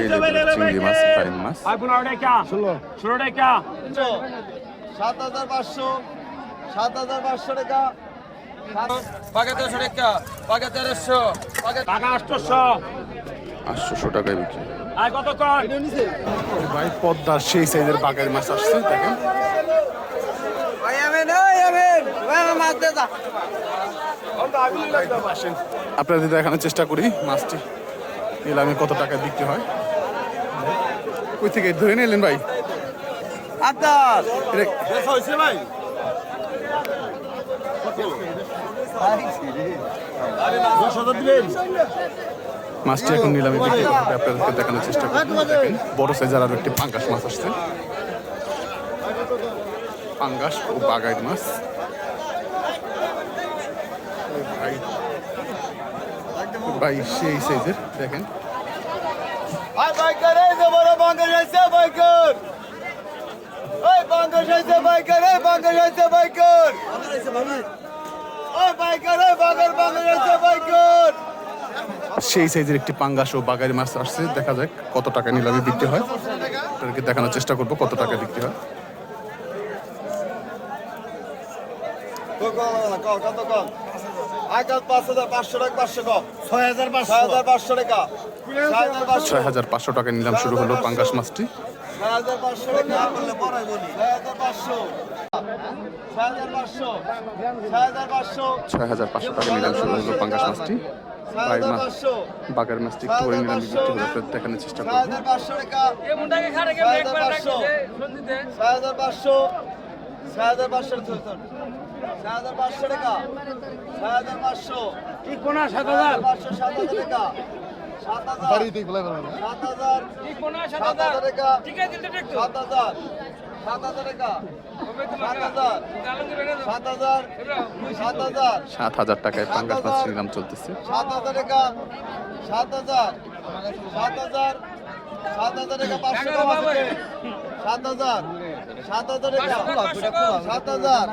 চিংড়ি মাছ বাইম মাছ টাকা ষোলো ষোলো টাকা সাত হাজার পাঁচশো সাত হাজার পাঁচশো টাকা টাকা আটশোশো আটশোশো টাকায় বিক্রি আর কত কর ভাই পদ্মার সেই সাইজের বাগের মাছ আসছে দেখেন আসেন আপনাদের দেখানোর চেষ্টা করি মাছটি নিলামে কত টাকায় বিক্রি হয় কই থেকে? ধরে নিলেন ভাই। আপনার এটা- মাছটি এখন নিলামে বিক্রি আপনাদেরকে দেখানোর চেষ্টা করব। দেখেন বড় সাইজের আরও একটি পাঙ্গাস মাছ আসছে। পাঙ্গাস ও বাগাইট মাছ। ভাই ভাই সেই সাইজের দেখেন ভাই বাইকার এই যে বড় বাঙ্গাস আছে বাইকার ওই বাঙ্গাস বাইকার এই বাঙ্গাস আছে বাইকার ওই বাইকার ওই বাঙ্গার বাঙ্গাস আছে বাইকার সেই সাইজের একটি পাঙ্গাস ও বাগাইট মাছ আসছে দেখা যাক কত টাকা নিলামে বিক্রি হয়। দেখানোর চেষ্টা করব কত টাকা বিক্রি হয়। কত কম পাঁচ হাজার পাঁচশো টাকা পাঁচশো কম। ছয় হাজার পাঁচশো টাকা ছয় হাজার পাঁচশো টাকা নিলাম শুরু হলো পাঙ্গাস মাছটি ছয় হাজার পাঁচশো টাকা নিলাম শুরু হলো পাঙ্গাস মাছটি বাই হাজার মাছ পাঁচশো বাগার মাছটি একটু করে নিলাম বিক্রি হলো আপনাদের দেখানোর চেষ্টা ছয় হাজার পাঁচশো ছয় হাজার পাঁচশো টাকা। সাত হাজার হাজার? পাঁচশো সাত হাজার টাকা। সাত হাজার। সাত হাজার। সাত সাত হাজার হাজার? টাকা। ঠিক আছে দিতে একটু। সাত হাজার। সাত হাজার টাকা। সাত হাজার। সাত হাজার। সাত হাজার। সাত হাজার টাকায় পাঙ্গাস মাছ নিলাম চলতেছে। সাত হাজার টাকা। সাত হাজার। সাত হাজার। সাত হাজার টাকা পাঁচশো আছে। সাত হাজার। সাত হাজার টাকা। সাত হাজার।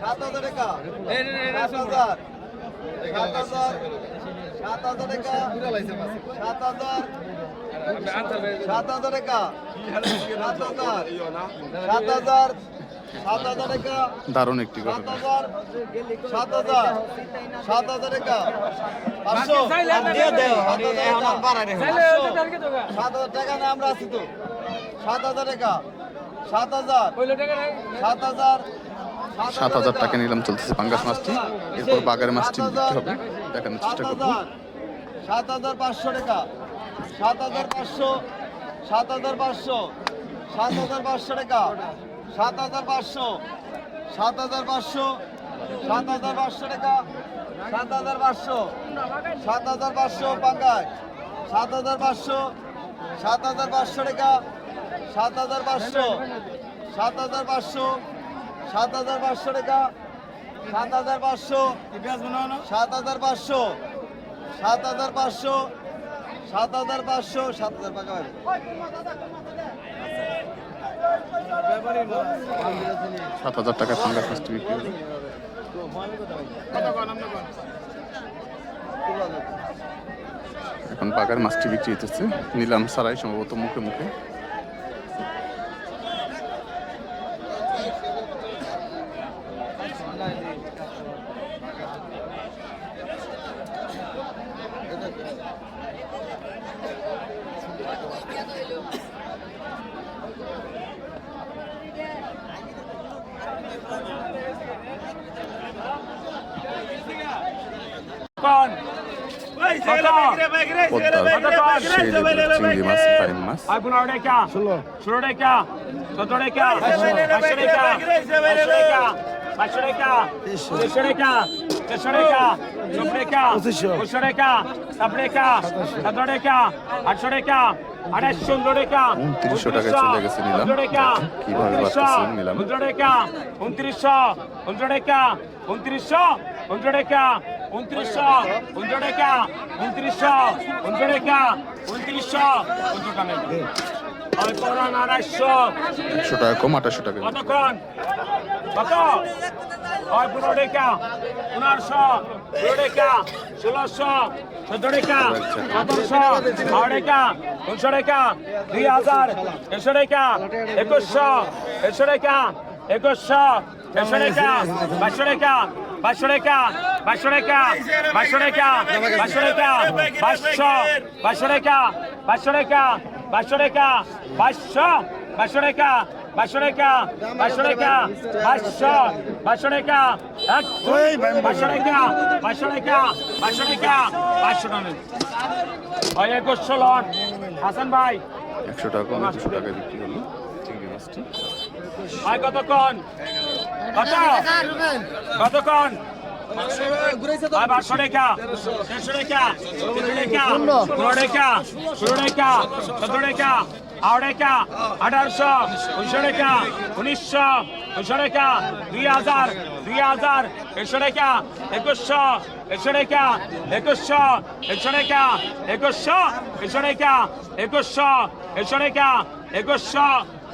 সাত হাজার হাজার সাত হাজার সাত হাজার সাত হাজার সাত হাজার সাত হাজার সাত হাজার দারুণ একটি সাত হাজার সাত হাজার টাকা। সাত হাজার টাকা না আমরা আছি তো সাত হাজার টাকা সাত হাজার সাত হাজার সাত হাজার টাকা নিলাম চলতেছে পাঙ্গাস মাছটি এরপর বাগার মাছটি বিক্রি হবে দেখানোর সাত চেষ্টা করব হাজার সাত হাজার পাঁচশো টাকা সাত হাজার পাঁচশো সাত হাজার পাঁচশো সাত হাজার পাঁচশো টাকা সাত হাজার পাঁচশো সাত হাজার পাঁচশো সাত হাজার পাঁচশো টাকা সাত হাজার পাঁচশো সাত হাজার পাঁচশো পাঙ্গায় সাত হাজার পাঁচশো সাত হাজার পাঁচশো টাকা সাত হাজার পাঁচশো সাত হাজার পাঁচশো সাত হাজার পাঁচশো টাকা সাত হাজার পাঁচশো সাত হাজার পাঁচশো সাত হাজার পাঁচশো সাত হাজার পাঁচশো সাত হাজার টাকা সাত হাজার টাকায় পাঙ্গাস মাছটি বিক্রি এখন বাগার মাছটি বিক্রি হতেছে নিলাম সারাই সম্ভবত মুখে মুখে কোন পদ্মার সেই লেভেলের চিংড়ি মাছ বাইম মাছ পনেরো টাকা ষোলো ষোলো টাকা সতেরো টাকা পাঁচশো টাকা পাঁচশো টাকা পাঁচশো টাকা দেড়শো টাকা দেড়শো টাকা চব্বিশ টাকা পঁচিশশো টাকা সাত টাকা সতেরো টাকা আটশো টাকা আড়াইশো টাকা উনত্রিশশো টাকায় চলে গেছে নিলাম। টাকা কীভাবে বাড়তেছে নিলাম? টাকা উনত্রিশশো উনত্রিশ টাকা উনত্রিশশো টাকা টাকা টাকা টাকা একশো টাকা কম আঠাশশো টাকা কতক্ষণ কত পনেরো টাকা পনেরোশো টাকা ষোলোশো চোদ্দ টাকা সতেরোশো বারো টাকা উনিশশো টাকা দুই হাজার দেড়শো টাকা একুশশো দেড়শো টাকা একুশশো দেড়শো টাকা বাইশশো টাকা বাইশশো টাকা বাইশশো টাকা বাইশশো টাকা বাইশশো টাকা বাইশশো বাইশশো বাইশো টাকা বাইশো টাকা বাইশো বাইশো টাকা এক দুই বাইশো টাকা বাইশো টাকা বাইশো টাকা বাইশো টাকা ভাই একশো লট। হাসান ভাই। একশো টাকা দুশো টাকা বিক্রি আড়াই টাকা আঠারোশো উনিশশো টাকা উনিশশো উনিশশো টাকা দুই হাজার দুই হাজার একশো টাকা একুশশো একশো টাকা একুশশো একশো টাকা একুশশো একশো টাকা একুশশো একশো টাকা একুশশো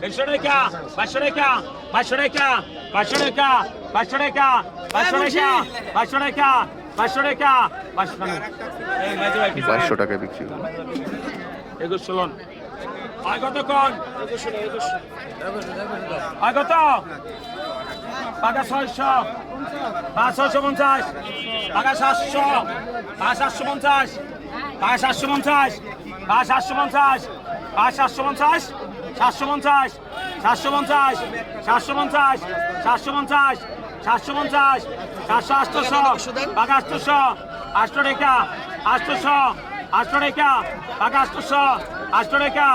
একশো টাকা পাঁচশো টাকা পাঁচশো টাকা পাঁচশো টাকা পাঁচশো টাকা পাঁচশো টাকা পাঁচশো টাকা পাঁচশো টাকা পাঁচশো টাকা। বাইশশো টাকায় বিক্রি একুশশো লন। আর কতক্ষণ? আর কত? পাকা ছয়শো। পাঁচ ছয়শো পঞ্চাশ। পাকা সাতশো। পাঁচ সাতশো পঞ্চাশ। পাঁচ সাতশো পঞ্চাশ। পাঁচ সাতশো পঞ্চাশ। পাঁচ সাতশো পঞ্চাশ। সাতশো পঞ্চাশ। সাতশো পঞ্চাশ। সাতশো পঞ্চাশ। সাতশো পঞ্চাশ। সাতশো পঞ্চাশ। সাতশো আটশোশো পাকা আটশোশো আটশো টাকা। আটশোশো আটশো টাকা। টাকা আটশোশো আটশো টাকা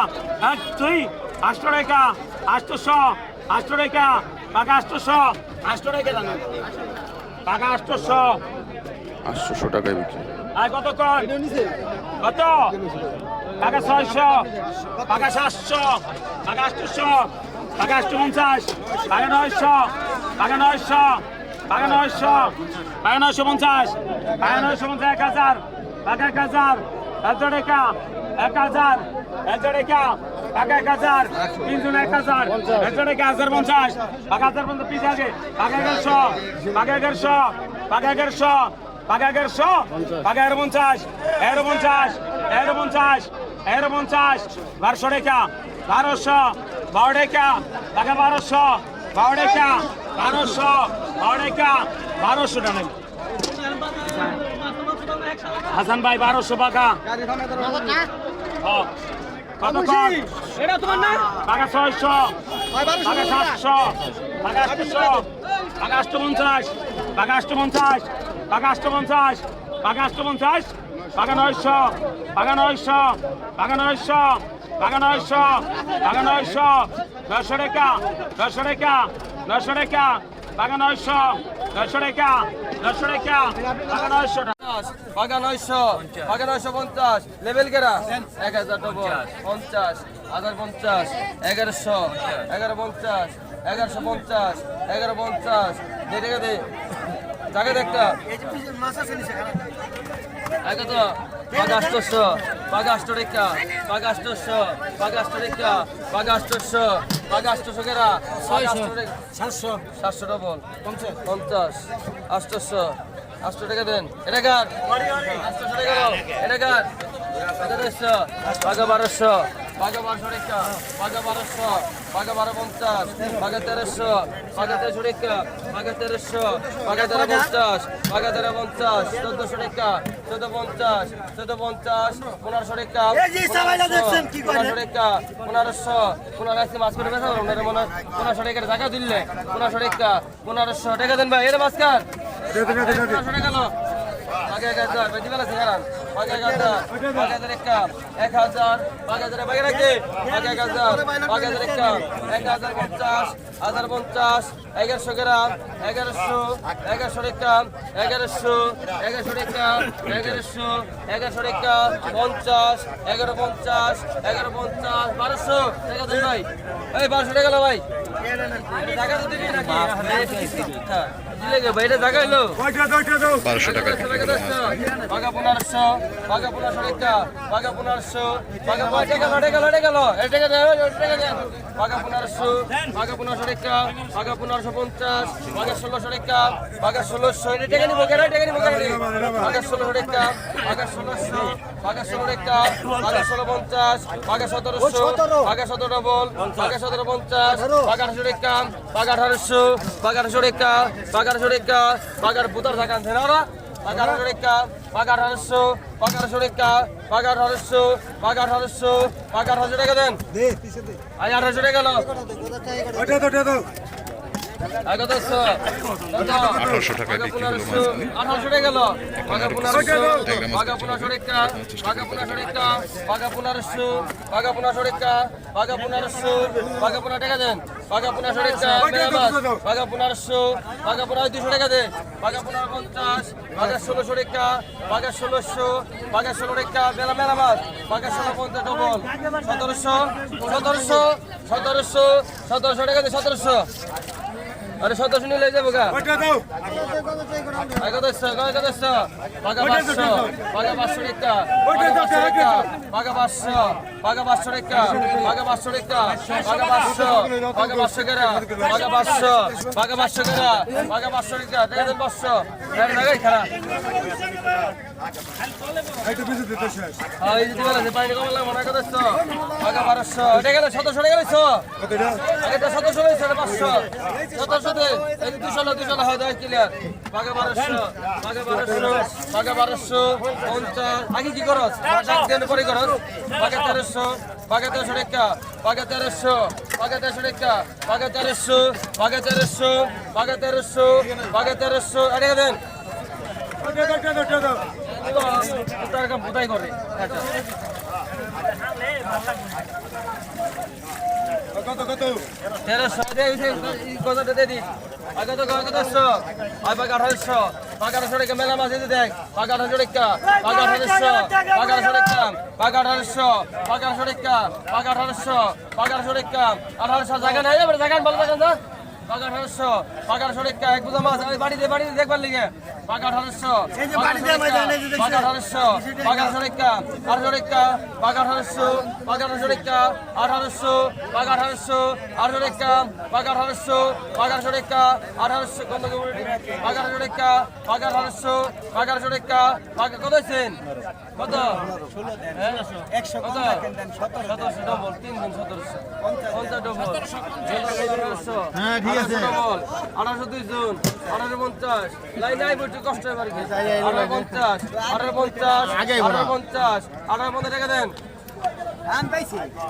এক দুই আটশো টাকা আটশোশো আটশো টাকা টাকা আটশোশো আটশো টাকা জানো। টাকা আটশোশো আটশোশো টাকায় বিক্রি। আর কত কত? টাকা ছয়শো টাকা সাতশো টাকা আটশোশো টাকা আটশো পঞ্চাশ টাকা নয়শো টাকা নয়শো টাকা নয়শো টাকা নয়শো পঞ্চাশ টাকা নয়শো পঞ্চাশ এক হাজার টাকা এক হাজার একশো টাকা বারোশো টাকা বারোশো বারো বারোশো বারোশো বারো বারোশো টাকা হাসান ভাই বারোশো টাকা কত এটা তোমার না? টাকা ছয়শো। টাকা সাতশো টাকা আটশো টাকা আটশো। পঞ্চাশ টাকা আটশো পঞ্চাশ টাকা আটশো পঞ্চাশ টাকা আটশো পঞ্চাশ টাকা নয়শো। টাকা নয়শো। টাকা নয়শো। টাকা নয়শো। টাকা নয়শো। নয়শো টাকা নয়শো টাকা নয়শো টাকা টাকা নয়শো। নয়শো নয়শো টাকা নয়শো পঞ্চাশ লেভেল কেরা এক হাজার ডবল, পঞ্চাশ, হাজার পঞ্চাশ, এগারোশো, এগারো পঞ্চাশ, এগারোশো পঞ্চাশ, এগারো পঞ্চাশ দে। টাকা কত বাগাষ্টস্য বাগাষ্টরেখা বাগাষ্টস্য বাগাষ্টরেখা বাগাষ্টস্য বাগাষ্টসকেরা সাতশো। সাতশো ডবল পঞ্চাশ। আষ্টস্য আষ্টশো টাকা দেন। এটা কার? আষ্টশো টাকা এটা কার? বারোশো বারোশো রেখা বারোশো। পাকা বারো পঞ্চাশ পাকা তেরোশো পাকা তেরোশো টাকা পাকা তেরোশো পাকা তেরো পঞ্চাশ পাকা তেরো পঞ্চাশ চোদ্দশো টাকা চোদ্দ পঞ্চাশ চোদ্দ পঞ্চাশ পনেরোশো টাকা পনেরোশো টাকা পনেরোশো পনেরো আজকে মাছ করে বেচা ওনার মনে হয় পনেরোশো টাকার টাকা দিলে পনেরোশো টাকা পনেরোশো টাকা দেন ভাই এটা মাছ কার পনেরোশো টাকা এক হাজার বেশি বেলা সিঙ্গারান আগে এক হাজার হাজার একটা এক হাজার আগে হাজার বাকি রাখে। আগে এক হাজার আগে হাজার একটা এক হাজার পঞ্চাশ হাজার পঞ্চাশ এগারোশো গ্রাম এগারোশো এগারোশো টাকা এগারোশো এগারোশো টাকা এগারোশো এগারোশো টাকা পঞ্চাশ এগারো পঞ্চাশ এগারো পঞ্চাশ বারোশো। টাকা দেন ভাই। এই বারোশো টাকা ভাই। টাকা তো দিবি নাকি? হ্যাঁ। বারোশো টাকা বাঘা পনেরোশো বাঘা পনেরোশো টাকা বাঘা পনেরোশো বাঘা পনেরোশো বাঘা পনেরোশো টাকা বাঘা পনেরোশো পঞ্চাশ বাঘা ষোলোশো টাকা বাঘা ষোলোশো এটা টাকা নিবো কেন টাকা নিবো কেন টাকা বাঘা ষোলোশো বাঘা টাকা বাঘা ষোলো পঞ্চাশ বাঘা সতেরোশো বাঘা সতেরো ডবল বাঘা সতেরো পঞ্চাশ বাঘা আঠারোশো বাঘা আঠারোশো বাঘা আঠারোশো বাঘা আঠারোশো টাকা বাঘার বুতার থাকা আনছে না ওরা? বাঘা আঠারো টাকা বাঘা আঠারোশো বাঘা আঠারোশো টাকা বাঘা আঠারোশো বাঘা আঠারোশো বাঘা আঠারোশো টাকা দেন আজ আঠারোশো টাকা গেল আগে দশশো আঠারোশো টাকায় বিক্রি হলো টাকা টাকা মাছ টাকা টাকা টাকা পনেরো দুশো টাকা দেন। বাঘা পনেরো পঞ্চাশ। বাঘা ষোলোশো টাকা বাঘা ষোলোশো বাঘা ষোলো টাকা মেলা মেরাবাদ বাঘা ষোলো পঞ্চাশ ডবল সতেরোশো সতেরোশো সতেরোশো সতেরোশো টাকা দেন সতেরোশো। আরে সতেরোশো নিয়ে লেগে যাব গা। সতেরোশো সতেরোশোতে এই দুশো দুশো হয় দেয় ক্লিয়ার বাঘা বারোশো বাঘা বারোশো বাঘা বারোশো, পঞ্চাশ। আগে কি করস? একদিন পরে করস। বাঘা তেরোশো বাঘা তেরোশো টাকা বাঘা তেরোশো বাঘা তেরোশো টাকা বাঘা তেরোশো বাঘা তেরোশো বাঘা তেরোশো বাঘা তেরোশো। এটা দেন। করে। আচ্ছা। তেরোশো কথাটা দিয়ে দিন কত দশশো আর আঠারোশো। দেখ বাঘ আঠারোশো টাকা, বাঘ আঠারোশো বাঘ আঠারোশো টাকা, বাঘ আঠারোশো বাঘ আঠারোশো টাকা, বাঘ আঠারোশো বাঘ আঠারোশো টাকা, আঠারোশো, জায়গা নাই, এবার জায়গা ভালো জায়গা বাঘ আঠারোশো বাঘ আঠারোশো এক বুঝা মাছ ওই বাড়িতে বাড়িতে দেখবার লিগে বাঘ আঠারোশো বাঘ আঠারোশো বাঘ আঠারোশো টাকা আঠারোশো টাকা বাঘ আঠারোশো বাঘ আঠারোশো টাকা আঠারোশো বাঘ আঠারোশো আঠারোশো টাকা বাঘ আঠারোশো বাঘ আঠারোশো টাকা আঠারোশো কত বাঘ আঠারোশো টাকা বাঘ আঠারোশো বাঘ আঠারোশো টাকা বাঘ কত হয়েছেন কত হ্যাঁ? কত? সতেরোশো ডবল তিন দিন সতেরোশো পঞ্চাশ ডবল আঠারোশো আঠারোশো আঠারোশো দুই জন আঠারো পঞ্চাশ। নাই বলছি কষ্ট আঠারো পঞ্চাশ আঠারো পঞ্চাশ আঠারো পঞ্চাশ। আঠারো পঞ্চাশ টাকা দেন।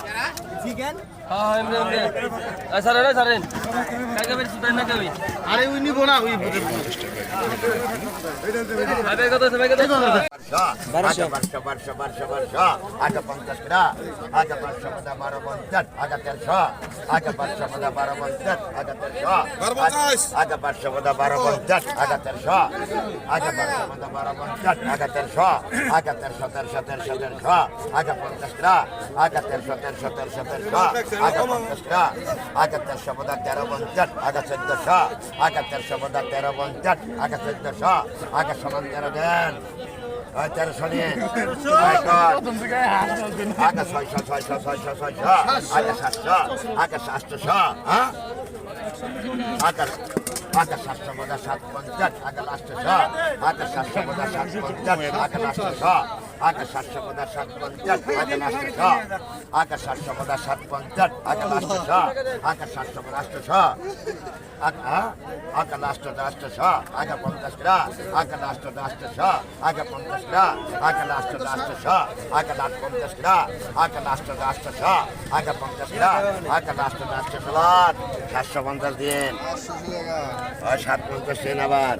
হ্যাঁ আরে উই নিব না বারোশো আগে পঞ্চাশ পাঁচশো মধ্যে বারো পঞ্চাশ তেরোশো তেরোশো তেরোশো বারো পঞ্চাশ আগে তেরোশো তেরোশো তেরোশো তেরোশো তেরোশো পঞ্চাশ কিনা আগে তেরোশো তেরোশো তেরোশো তেরোশো আগে তেরোশো মধ্যে তেরো পঞ্চাশ আগে চোদ্দশো আগে তেরোশো মধ্যে তেরো পঞ্চাশ আগে চোদ্দশো আগে সমান তেরো দেন তেরোশো নিয়ে আগে ছয়শো ছয়শো ছয়শো ছয়শো আগে সাতশো আগে সাতশো হ্যাঁ আগে আগে সাতশো বোধ সাত পঞ্চাশ আগে লাস্টশো আগে সাতশো বোধ সাত পঞ্চাশ আগে লাস্টশো আগে সাতশো বোধ সাত পঞ্চাশ আগে লাস্টশো আগে সাতশো বোধ সাত পঞ্চাশ আগে লাস্টশো আগে সাতশো বোধ আষ্টশো আগে লাস্ট লাস্টশো আগে পঞ্চাশ গ্রা আগে লাস্ট লাস্টশো আগে পঞ্চাশ গ্রা আগে লাস্ট লাস্টশো আগে লাস্ট পঞ্চাশ গ্রা আগে লাস্ট লাস্টশো আগে পঞ্চাশ গ্রা আগে লাস্ট লাস্টশো সাতশো পঞ্চাশ দিন সাত পঞ্চাশ দিন আবার।